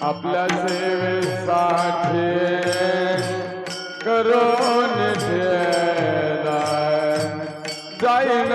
आपल्या सेवेसाठी करून जाईल जाईन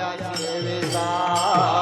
आपल्या सेवेसाठी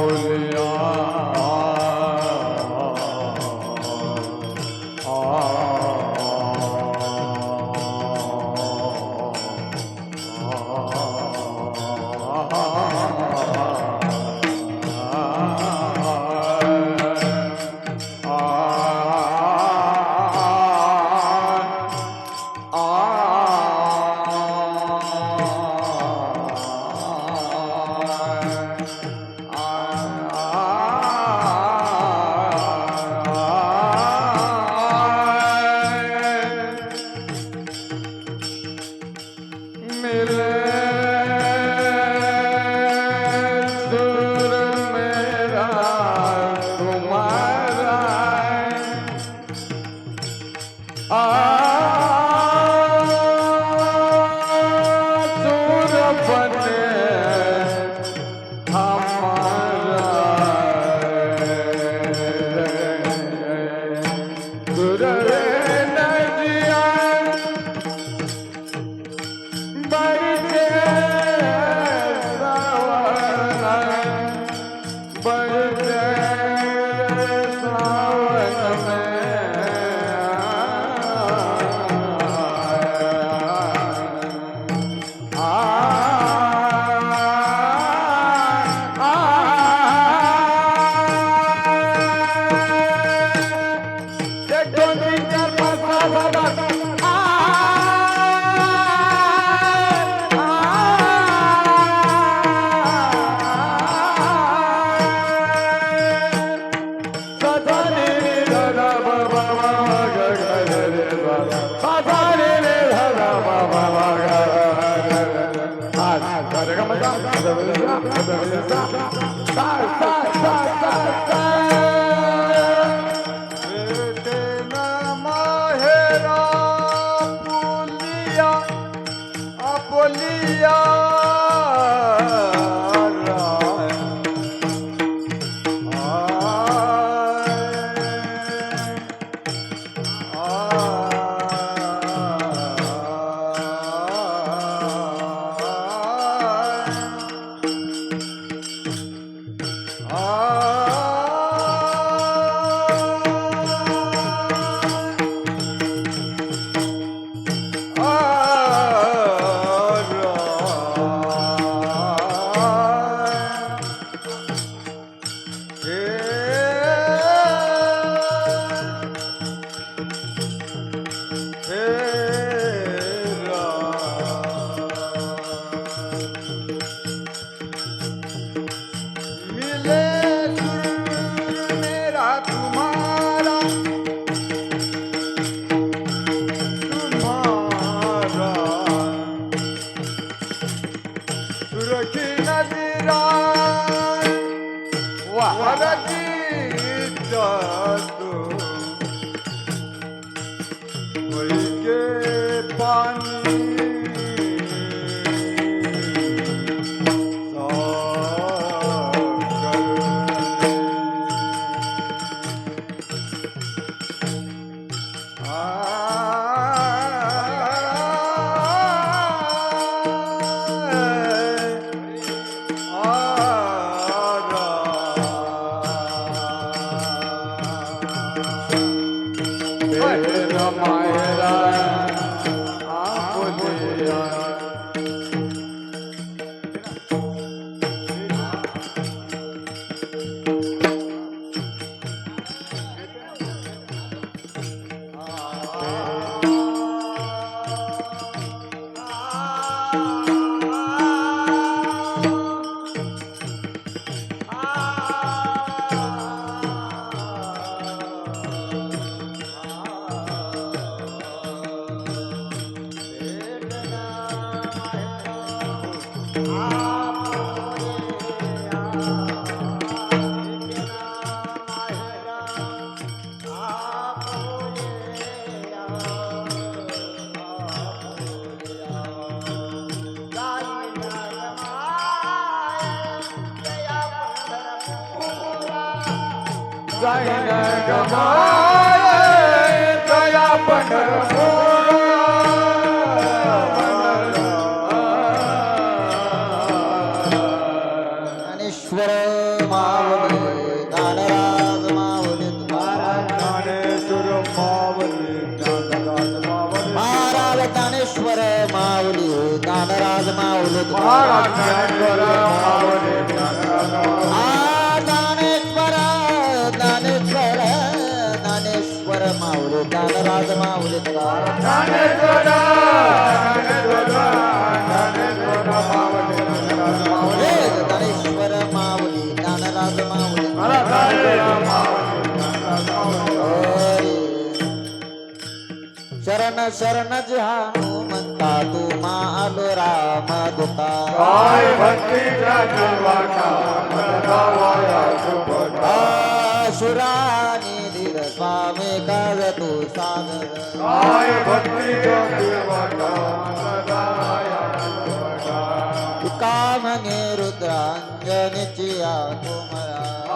आपुलिया जाईन गमाय दया पंढरपूर ज्ञानेश्वर माऊली ज्ञानराज माऊली तुकाराम मावली ज्ञानराज महाराज ज्ञानेश्वर माऊली माऊली महाराज माऊली ज्ञानराज माऊली हरी. शरण शरण जहानू म्हणता तू मालो राम दुता. काय भक्तीच्या जीवाचा मनावाया सुभता शुरानी धीर स्वामी काज तू सागर। काय रुद्रांजनीची मनावाया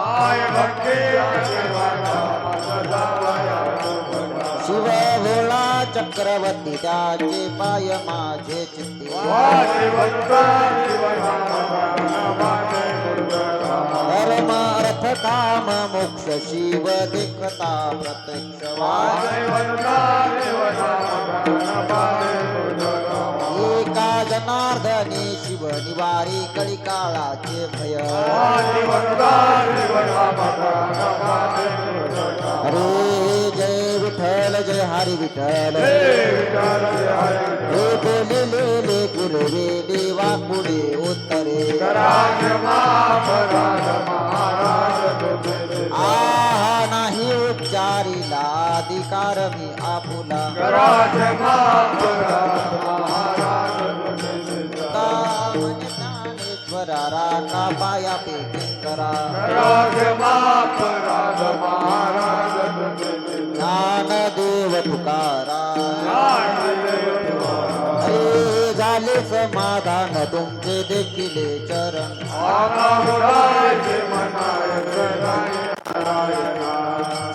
सुभता शिव भोळा चक्रवर्ती त्याचे पाय माझे चित्ती। काम मोक्ष शिव देखता प्रत्यक्ष एका जनार्दनी शिव निवारी कलिकाळाचे भय. हरे जय विठ्ठल जय हरी विठ्ठल. हे बोलिले गुरुवे देवा पुढे उत्तरे आहा नाही उच्चारीला अधिकार मी आपुला. का ज्ञानेश्वरा राका पाया पे करा ज्ञान देव तुकारा अरे झाले समाधान तुमचे देखील चरण.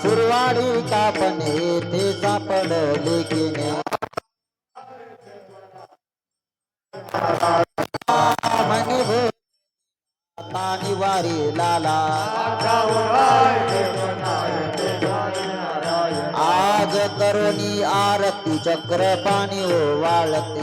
सुरवाडी कापणे ते सापडले की नाही. वारी लाला. आज तरुणी आरती चक्र पाणी वाळते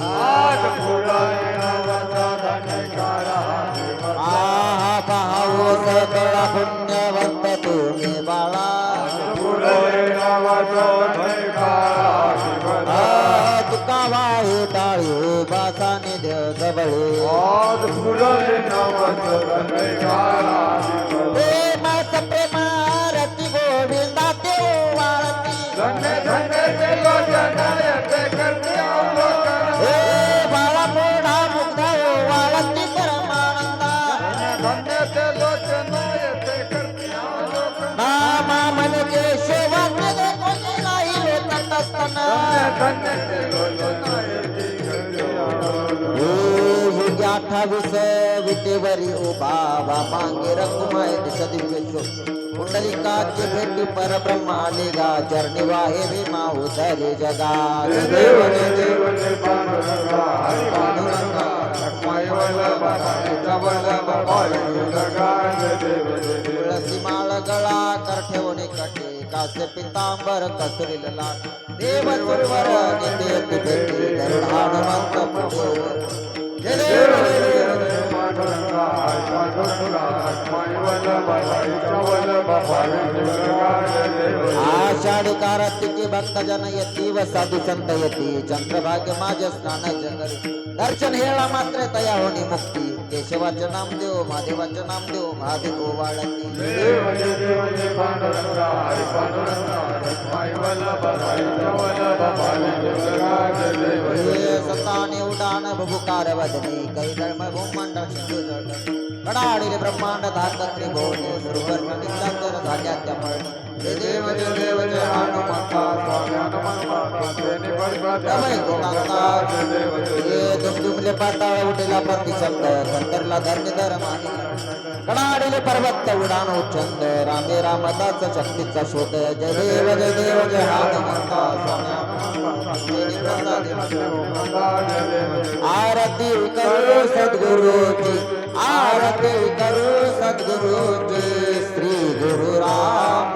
अठ्ठावीस विटेवरी बाबा मांगे रकुमाय दिशा दिव्य कुंडलिकाचे भेटी परब्रह्म आले गा चरणी वाहे भीमा उतरे जगा. देव देव तुळसी माळ गळा कर ठेवणे कटे कासे पितांबर कसरील लाट. देव सुरवर नित्य ती भेटी गरुड आषाढ पुढे जय देव जय भक्तजन येती व साधू संत येती. चंद्रभाग्य माझे स्नान जगरी. दर्शन हेळा मात्र तया होणी मुक्ती. केशवाचं नाम देव महादेवाचं नाम देव महादेव वाळती हे सताने उडान भुकार वदनी कै धर्म भूमंडळ सिंधू जळ कडाडीले ब्रह्मांड धाकत्री भोवने सुरवर्ण निशाचर झाल्या त्यामुळे जय देव जय देव जय हनुमंता अभय गोकांता ये दुमदुमले पाताळ उठेला प्रतिशब्द खंतरला धन्य धर मानी कडाडीले पर्वत उडान उच्छंद रामे रामदास शक्तीचा शोध. जय देव जय देव जय हनुमंता स्वामी आरती करू आरती करू सद्गुरुजी श्री गुरु राम।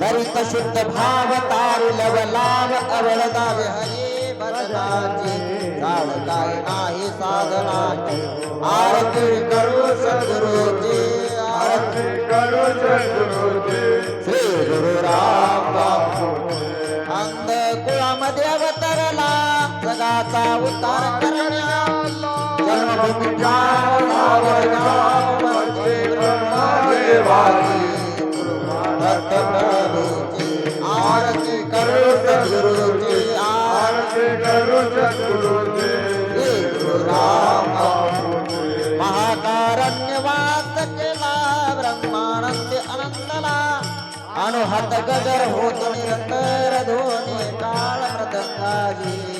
दरित शुद्ध भाव तारी लव लाभ अवळदावे हरी भजनाची झाड काय नाही साधनाची। आरती करू सद्गुरुजी आरती श्री गुरु राम अंध कुळामध्ये अवतरला। जगाचा उद्धार करण्या जन्मभूमीच्या महाकारण्यवास केला ब्रह्मानंद अनंतला अनुहत गजर होत निरंतर ध्वनी काळ मृदंगाजी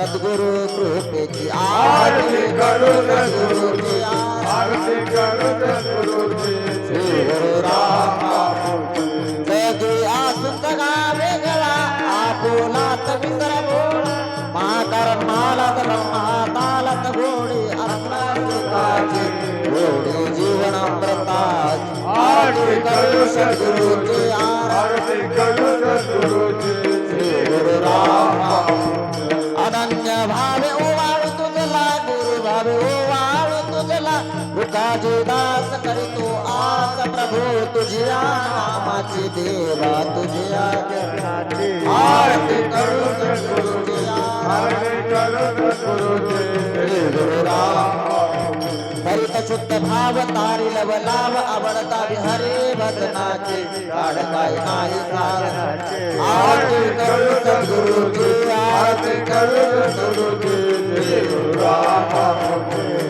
सद्गुरु कृपेची आरती करू सद्गुरुची आरती. श्री गुरु राम सगळी आसुत वेगळा आपुलात विसर बोळ महाकारण मालात महातालात घोडी अर्थाची घोडी जीवन अमृताची आरती करू सद्गुरुची आरती करू प्रभू तुझ्या नामाची देवा तुझ्या आरती करू सद्गुरुची शुद्ध भाव तारी लव लाव आवडता हरे भजनाचे काढताय नाही सार आरती करू सद्गुरुची आरती करू सद्गुरुची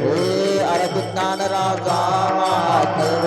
हे अरब ज्ञान राजा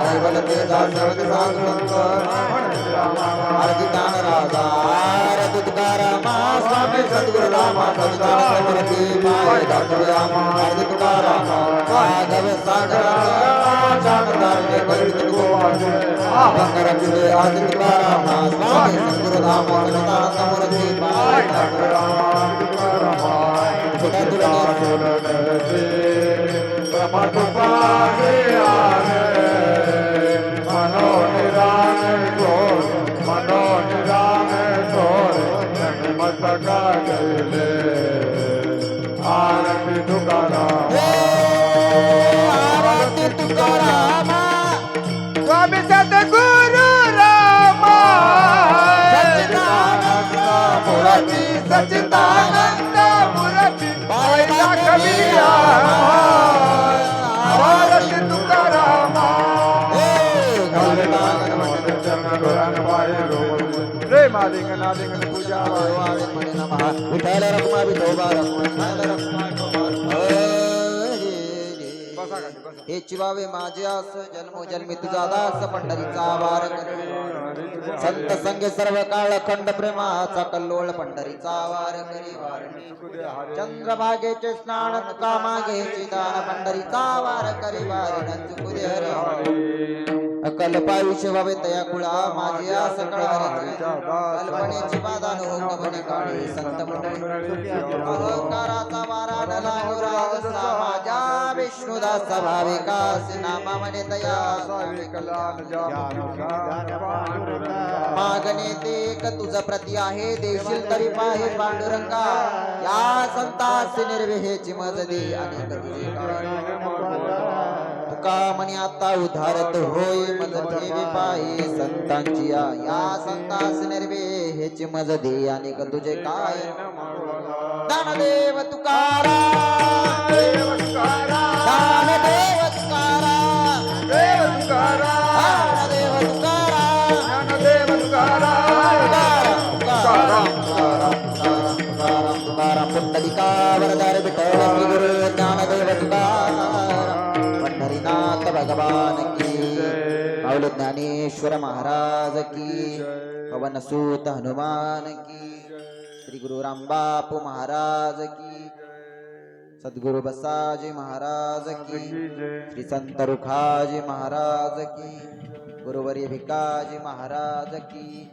कैवल तेजा सर्व साधु संत आरती ज्ञान राजा आरती तुकारामा स्वामी सद्गुरु रामा सवितान समृद्धी पाय दाखव रामा आरती तुकारामा माधव सागर जानदार कवित गोवाचे भंगर तुझे आरती तुकारामा स्वामी सद्गुरु रामा सवितान समृद्धी पाय दाखव रामा तुला तुला आरती मूर्ती सच्चिदानंद मूर्ती पाहिला तुकाराम नालिंग पूजा रखमा रखमा रखमा खाली, बसा. हे चिवावे माझे आस जन्मोजन्मी तुझा दास पंढरीचा वार करे. संत संगे सर्व काळ खंड प्रेमाचा कल्लोळ पंढरीचा वार करी वार चंद्रभागेचे स्नान कामागेचे दान पंढरीचा वार करी वार न हरी कल्पायुष्य व्हावे तया कुळा माझी आस कल्पनेची बाधा नवने गमने काळी संत अहंकाराचा वारा नला राग माझ्या विष्णुदास भाविकास नामा म्हणे तया मागणे ते क तुझ प्रती आहे देशील तरी पाहे पांडुरंगा. या संतास निर्विहेची मज दे आणि म्हणे आता उधारत होय मज ठेवी पायी संतांची या संतास निर्वे हेची मज दे आणि तुझे काय? दानदेव देव तुकाराम. दानदेव पुंडलिका वरदार विठ्ठल गुरु ज्ञानदेव पंढरीनाथ भगवान की। माऊली ज्ञानेश्वर महाराज की। पवन सूत हनुमान की। श्री गुरु रामबापू महाराज की। सद्गुरु बसाजी महाराज की। श्री संत रुखाजी महाराज की। गुरुवरी भिकाजी महाराज की।